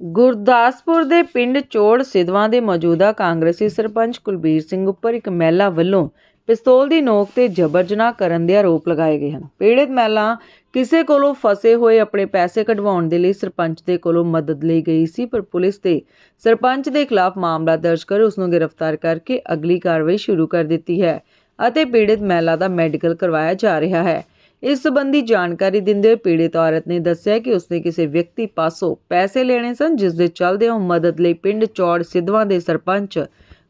ਗੁਰਦਾਸਪੁਰ ਦੇ ਪਿੰਡ ਚੋੜ ਸਿਧਵਾਂ ਦੇ ਮੌਜੂਦਾ ਕਾਂਗਰਸੀ ਸਰਪੰਚ ਕੁਲਬੀਰ ਸਿੰਘ ਉੱਪਰ ਇੱਕ ਮਹਿਲਾ ਵੱਲੋਂ ਪਿਸਤੌਲ ਦੀ ਨੋਕ ਤੇ ਜਬਰ ਜਨਾਹ ਕਰਨ ਦੇ ਆਰੋਪ ਲਗਾਏ ਗਏ ਹਨ। ਪੀੜਤ ਮਹਿਲਾ ਕਿਸੇ ਕੋਲੋਂ ਫਸੇ ਹੋਏ ਆਪਣੇ ਪੈਸੇ ਕਢਵਾਉਣ ਦੇ ਲਈ ਸਰਪੰਚ ਦੇ ਕੋਲੋਂ ਮਦਦ ਲਈ ਗਈ ਸੀ, ਪਰ ਪੁਲਿਸ ਤੇ ਸਰਪੰਚ ਦੇ ਖਿਲਾਫ ਮਾਮਲਾ ਦਰਜ ਕਰ ਉਸ ਨੂੰ ਗ੍ਰਿਫਤਾਰ ਕਰਕੇ ਅਗਲੀ ਕਾਰਵਾਈ ਸ਼ੁਰੂ ਕਰ ਦਿੱਤੀ ਹੈ ਅਤੇ ਪੀੜਤ ਮਹਿਲਾ ਦਾ ਮੈਡੀਕਲ ਕਰਵਾਇਆ ਜਾ ਰਿਹਾ ਹੈ। ਇਸ ਸੰਬੰਧੀ ਜਾਣਕਾਰੀ ਦਿੰਦੇ ਹੋਏ ਪੀੜਿਤ ਔਰਤ ਨੇ ਦੱਸਿਆ ਕਿ ਉਸਨੇ ਕਿਸੇ ਵਿਅਕਤੀ ਪਾਸੋਂ ਪੈਸੇ ਲੈਣੇ ਸਨ, ਜਿਸ ਦੇ ਚੱਲਦੇ ਉਹ ਮਦਦ ਲਈ ਪਿੰਡ ਚੌੜ ਸਿਧਵਾਂ ਦੇ ਸਰਪੰਚ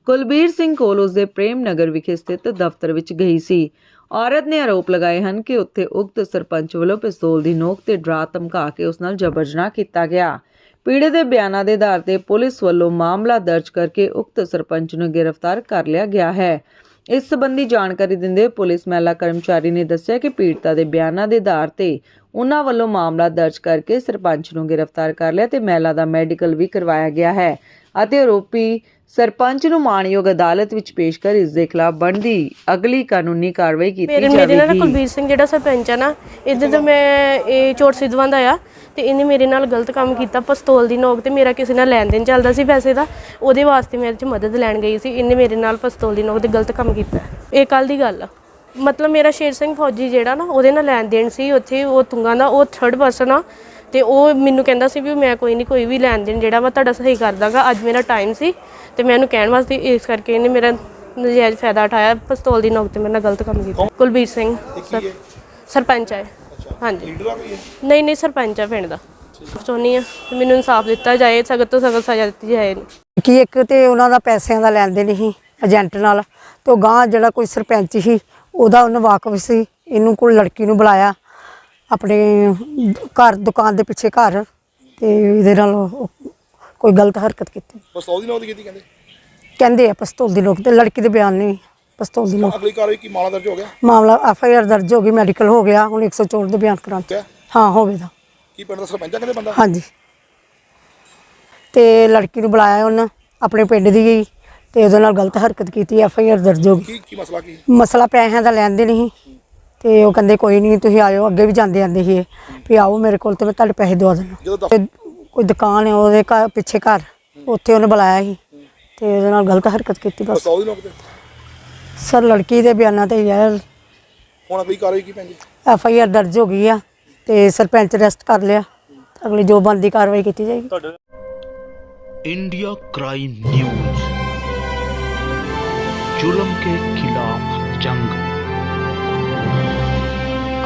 ਕੁਲਬੀਰ ਸਿੰਘ ਕੋਲ ਉਸਦੇ ਪ੍ਰੇਮ ਨਗਰ ਵਿਖੇ ਸਥਿਤ ਦਫ਼ਤਰ ਵਿੱਚ ਗਈ ਸੀ। ਔਰਤ ਨੇ ਆਰੋਪ ਲਗਾਏ ਹਨ ਕਿ ਉੱਥੇ ਉਕਤ ਸਰਪੰਚ ਵੱਲੋਂ ਪਿਸਤੌਲ ਦੀ ਨੋਕ ਤੇ ਡਰਾ ਧਮਕਾ ਕੇ ਉਸ ਨਾਲ ਜਬਰ ਜਨਾਹ ਕੀਤਾ ਗਿਆ। ਪੀੜਤ ਦੇ ਬਿਆਨਾਂ ਦੇ ਆਧਾਰ ਤੇ ਪੁਲਿਸ ਵੱਲੋਂ ਮਾਮਲਾ ਦਰਜ ਕਰਕੇ ਉਕਤ ਸਰਪੰਚ ਨੂੰ ਗ੍ਰਿਫਤਾਰ ਕਰ ਲਿਆ ਗਿਆ ਹੈ। ਇਸ ਸਬੰਧੀ ਜਾਣਕਾਰੀ ਦਿੰਦੇ ਹੋਏ ਪੁਲਿਸ ਮਹਿਲਾ ਕਰਮਚਾਰੀ ਨੇ ਦੱਸਿਆ ਕਿ ਪੀੜਤਾ ਦੇ ਬਿਆਨਾਂ ਦੇ ਆਧਾਰ ਤੇ ਉਹਨਾਂ ਵੱਲੋਂ ਮਾਮਲਾ ਦਰਜ ਕਰਕੇ ਸਰਪੰਚ ਨੂੰ ਗ੍ਰਿਫਤਾਰ ਕਰ ਲਿਆ ਤੇ ਮਹਿਲਾ ਦਾ ਮੈਡੀਕਲ ਵੀ ਕਰਵਾਇਆ ਗਿਆ ਹੈ। ਅਤੇ ਆਰੋਪੀ ਸਰਪੰਚ ਨੂੰ ਮਾਣਯੋਗ ਅਦਾਲਤ ਵਿੱਚ ਪੇਸ਼ ਕਰ ਇਸ ਦੇ ਖਿਲਾਫ ਬਣਦੀ ਅਗਲੀ ਕਾਨੂੰਨੀ ਕਾਰਵਾਈ ਕੀਤੀ ਮੇਰੇ ਮੇਰੇ ਨਾਲ ਜਾਵੇਗੀ। ਕੁਲਬੀਰ ਸਿੰਘ ਜਿਹੜਾ ਸਰਪੰਚ ਆ ਨਾ ਇਹਦੇ ਤੋਂ ਮੈਂ ਇਹ ਚੋਟ ਸਿੱਧਵਾਂ ਦਾ ਆ ਤੇ ਇਹਨੇ ਮੇਰੇ ਨਾਲ ਗਲਤ ਕੰਮ ਕੀਤਾ ਪਿਸਤੌਲ ਦੀ ਨੋਕ ਤੇ ਮੇਰਾ ਕਿਸੇ ਨਾਲ ਲੈਣ ਦੇਣ ਚੱਲਦਾ ਸੀ ਪੈਸੇ ਦਾ ਉਹਦੇ ਵਾਸਤੇ ਮੈਂ ਇਹਦੇ ਚ ਮਦਦ ਲੈਣ ਗਈ ਸੀ ਇਹਨੇ ਮੇਰੇ ਨਾਲ ਪਿਸਤੌਲ ਦੀ ਨੋਕ ਤੇ ਗਲਤ ਕੰਮ ਕੀਤਾ। ਇਹ ਕੱਲ ਦੀ ਗੱਲ ਆ। ਮਤਲਬ ਮੇਰਾ ਸ਼ੇਰ ਸਿੰਘ ਫੌਜੀ ਜਿਹੜਾ ਨਾ ਉਹਦੇ ਨਾਲ ਲੈਣ ਦੇਣ ਸੀ ਉੱਥੇ ਉਹ ਤੁੰਗਾ ਦਾ ਉਹ ਥਰਡ ਪਰਸਨ ਆ ਤੇ ਉਹ ਮੈਨੂੰ ਕਹਿੰਦਾ ਸੀ ਵੀ ਮੈਂ ਕੋਈ ਨਹੀਂ ਕੋਈ ਵੀ ਲੈਣ ਦੇਣ ਜਿਹੜਾ ਵਾ ਤੁਹਾਡਾ ਸਹੀ ਕਰ ਦਾਂਗਾ ਅੱਜ ਮੇਰਾ ਟਾਈਮ ਸੀ ਤੇ ਮੈਂ ਉਹਨੂੰ ਕਹਿਣ ਵਾਸਤੇ ਇਸ ਕਰਕੇ ਇਹਨੇ ਮੇਰਾ ਨਜਾਇਜ਼ ਫਾਇਦਾ ਉਠਾਇਆ ਪਿਸਤੌਲ ਦੀ ਨੋਕ ਤੇ ਮੇਰੇ ਨਾਲ ਗਲਤ ਕੰਮ ਕੀਤਾ। ਕੁਲਬੀਰ ਸਿੰਘ ਸਰ- ਸਰਪੰਚ ਹੈ। ਹਾਂਜੀ? ਨਹੀਂ ਨਹੀਂ ਸਰਪੰਚ ਆ ਪਿੰਡ ਦਾ। ਚਾਹੁੰਦੀ ਆ ਮੈਨੂੰ ਇਨਸਾਫ ਦਿੱਤਾ ਜਾਏ ਸਖਤ ਤੋਂ ਸਖਤ ਸਜ਼ਾ ਦਿੱਤੀ ਜਾਏ। ਕਿ ਇੱਕ ਤੇ ਉਹਨਾਂ ਦਾ ਪੈਸਿਆਂ ਦਾ ਲੈਣ ਦੇਣ ਸੀ ਏਜੰਟ ਨਾਲ ਤੇ ਉਹ ਗਾਂ ਜਿਹੜਾ ਕੋਈ ਸਰਪੰਚ ਸੀ ਉਹਦਾ ਉਹਨੂੰ ਵਾਕਫ ਸੀ ਇਹਨੂੰ ਕੋਈ ਲੜਕੀ ਨੂੰ ਬੁਲਾਇਆ। ਆਪਣੇ ਘਰ ਦੁਕਾਨ ਦੇ ਪਿੱਛੇ ਘਰ ਤੇ ਇਹਦੇ ਨਾਲ ਉਹ ਕੋਈ ਗਲਤ ਹਰਕਤ ਕੀਤੀ। ਪਿਸਤੌਲ ਦੀ ਨੌਕਰੀ ਕੀਤੀ ਕਹਿੰਦੇ? ਕਹਿੰਦੇ ਆ ਪਿਸਤੌਲ ਦੀ ਲੋਕ ਤੇ ਲੜਕੀ ਦੇ ਬਿਆਨ ਨਹੀਂ ਪਿਸਤੌਲ ਦੀ ਲੋਕ ਅਗਲੀ ਕਾਰਵਾਈ ਕੀ ਮਾਮਲਾ ਦਰਜ ਹੋ ਗਿਆ? ਮਾਮਲਾ ਐਫ ਆਈ ਆਰ ਦਰਜ ਹੋ ਗਈ ਮੈਡੀਕਲ ਹੋ ਗਿਆ ਹੁਣ 104 ਦੇ ਬਿਆਨ ਕਰਾਂ ਕਿਆ ਹਾਂ। ਹੋਵੇਗਾ ਕੀ ਪਿੰਡ ਦਾ ਸਰਪੰਚ ਆ ਕਹਿੰਦੇ ਬੰਦਾ? ਹਾਂਜੀ। ਤੇ ਲੜਕੀ ਨੂੰ ਬੁਲਾਇਆ ਉਹਨਾਂ ਆਪਣੇ ਪਿੰਡ ਦੀ ਗਈ ਤੇ ਉਹਦੇ ਨਾਲ ਗਲਤ ਹਰਕਤ ਕੀਤੀ ਐਫ ਆਈ ਆਰ ਦਰਜ ਹੋ ਗਈ। ਕੀ ਕੀ ਮਸਲਾ ਕੀ? ਮਸਲਾ ਪੈਸਿਆਂ ਦਾ ਲੈਣ ਦੇ ਨਹੀਂ ਤੇ ਉਹ ਕਹਿੰਦੇ ਕੋਈ ਨਹੀਂ ਤੁਸੀਂ ਆਇਓ ਅੱਗੇ ਵੀ ਜਾਂਦੇ ਆਂਦੇ ਸੀ ਇਹ, ਵੀ ਆਓ ਮੇਰੇ ਕੋਲ ਤੇ ਮੈਂ ਤੁਹਾਡੇ ਪੈਸੇ ਦਵਾ ਦੇਣਾ ਜਦੋਂ ਦਫ਼- ਤੇ ਕੋਈ ਦੁਕਾਨ ਹੈ ਉਹਦੇ ਘਰ ਪਿੱਛੇ ਘਰ ਉੱਥੇ ਉਹਨੇ ਬੁਲਾਇਆ ਸੀ ਤੇ ਉਹਦੇ ਨਾਲ ਗਲਤ ਹਰਕਤ ਕੀਤੀ ਬਸ ਪਿਸਤੌਲ ਦੀ ਨੌਕਰੀ ਸਰ ਲੜਕੀ ਦੇ ਬਿਆਨਾਂ ਤੇ ਯਾਰ ਹੁਣ ਅਗਲੀ ਕਾਰਵਾਈ ਕੀ ਪੈਂਦੀ ਐਫ ਆਈ ਆਰ ਦਰਜ ਹੋ ਗਈ ਆ ਤੇ ਸਰਪੰਚ ਅਰੈਸਟ ਕਰ ਲਿਆ ਅਗਲੀ ਜੋ ਬਣਦੀ ਕਾਰਵਾਈ ਕੀਤੀ ਜਾਏਗੀ इंडिया क्राइम न्यूज जुल्म के खिलाफ जंग